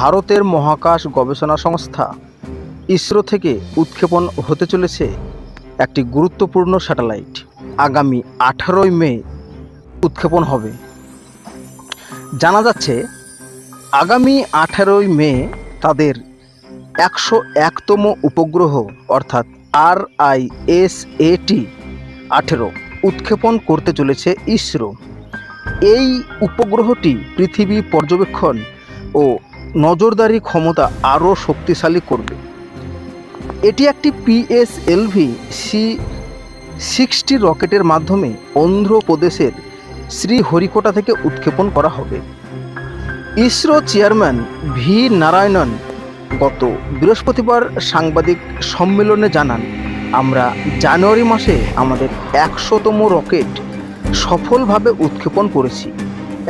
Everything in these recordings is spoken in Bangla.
ভারতের মহাকাশ গবেষণা সংস্থা ইসরো থেকে উৎক্ষেপণ হতে চলেছে একটি গুরুত্বপূর্ণ স্যাটেলাইট। আগামী আঠারোই মে উৎক্ষেপণ হবে। জানা যাচ্ছে, আগামী আঠারোই মে তাদের একশো একতম উপগ্রহ অর্থাৎ আর আই এস এটি আঠেরো উৎক্ষেপণ করতে চলেছে ইসরো। এই উপগ্রহটি পৃথিবী পর্যবেক্ষণ ও নজরদারি ক্ষমতা আরও শক্তিশালী করবে। এটি একটি পিএসএলভি সি সিক্সটি রকেটের মাধ্যমে অন্ধ্রপ্রদেশের শ্রীহরিকোটা থেকে উৎক্ষেপণ করা হবে। ইসরো চেয়ারম্যান ভি নারায়ণন গত বৃহস্পতিবার সাংবাদিক সম্মেলনে জানান, আমরা জানুয়ারি মাসে আমাদের একশোতম রকেট সফলভাবে উৎক্ষেপণ করেছি।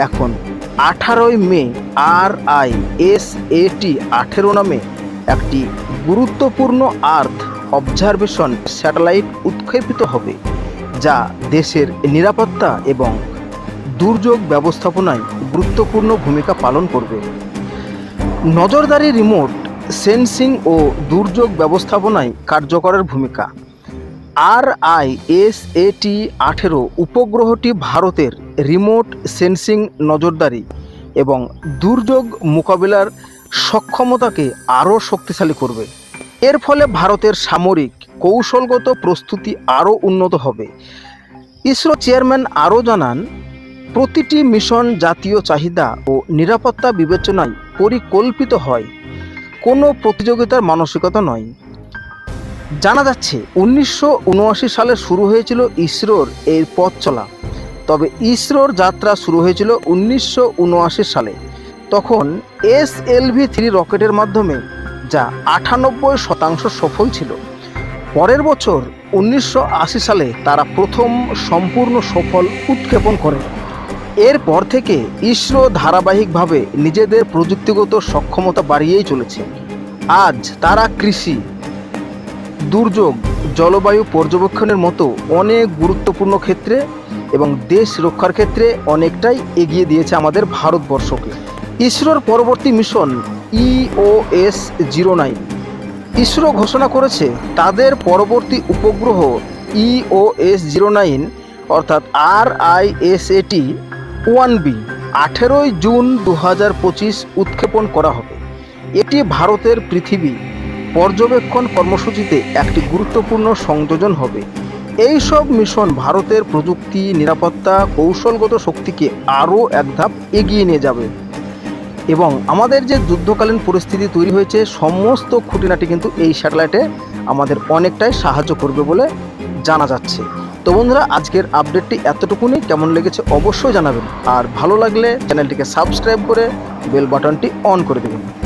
এখন আঠারোই মে আর আই এস এটি আঠেরো নামে একটি গুরুত্বপূর্ণ আর্থ অবজারভেশন স্যাটেলাইট উৎক্ষেপিত হবে, যা দেশের নিরাপত্তা এবং দুর্যোগ ব্যবস্থাপনায় গুরুত্বপূর্ণ ভূমিকা পালন করবে। নজরদারি রিমোট সেন্সিং ও দুর্যোগ ব্যবস্থাপনায় কার্যকরের ভূমিকা। আর আই এস এটি আঠেরো উপগ্রহটি ভারতের রিমোট সেন্সিং নজরদারি এবং দুর্যোগ মোকাবিলার সক্ষমতাকে আরও শক্তিশালী করবে। এর ফলে ভারতের সামরিক কৌশলগত প্রস্তুতি আরও উন্নত হবে। ইসরো চেয়ারম্যান আরও জানান, প্রতিটি মিশন জাতীয় চাহিদা ও নিরাপত্তা বিবেচনায় পরিকল্পিত হয়, কোনো প্রতিযোগিতার মানসিকতা নয়। জানা যাচ্ছে, উনিশশো উনআশি সালে শুরু হয়েছিল ইসরোর এই পথ চলা। তবে ইসরোর যাত্রা শুরু হয়েছিল উনিশশো উনআশি সালে। তখন এস এলভি থ্রি রকেটের মাধ্যমে, যা আটানব্বই শতাংশ সফল ছিল। পরের বছর উনিশশো আশি সালে তারা প্রথম সম্পূর্ণ সফল উৎক্ষেপণ করে। এরপর থেকে ইসরো ধারাবাহিকভাবে নিজেদের প্রযুক্তিগত সক্ষমতা বাড়িয়েই চলেছে। আজ তারা কৃষি, দুর্যোগ, জলবায়ু পর্যবেক্ষণের মতো অনেক গুরুত্বপূর্ণ ক্ষেত্রে এবং দেশ রক্ষার ক্ষেত্রে অনেকটাই এগিয়ে দিয়েছে আমাদের ভারতবর্ষকে। ইসরোর পরবর্তী mission E O S zero nine ISRO ঘোষণা করেছে তাদের পরবর্তী উপগ্রহ E O S zero nine অর্থাৎ R I S A T one B আঠেরোই জুন দু হাজার পঁচিশ উৎক্ষেপণ করা হবে। এটি ভারতের পৃথিবী পর্যবেক্ষণ কর্মসূচিতে একটি গুরুত্বপূর্ণ সংযোজন হবে। এই সব মিশন ভারতের প্রযুক্তি, নিরাপত্তা, কৌশলগত শক্তিকে আরও এক ধাপ এগিয়ে নিয়ে যাবে। এবং আমাদের যে যুদ্ধকালীন পরিস্থিতি তৈরি হয়েছে, সমস্ত খুঁটিনাটি কিন্তু এই স্যাটেলাইটে আমাদের অনেকটাই সাহায্য করবে বলে জানা যাচ্ছে। তো বন্ধুরা, আজকের আপডেটটি এতটুকুনি। কেমন লেগেছে অবশ্যই জানাবেন। আর ভালো লাগলে চ্যানেলটিকে সাবস্ক্রাইব করে বেল বাটনটি অন করে দেবেন।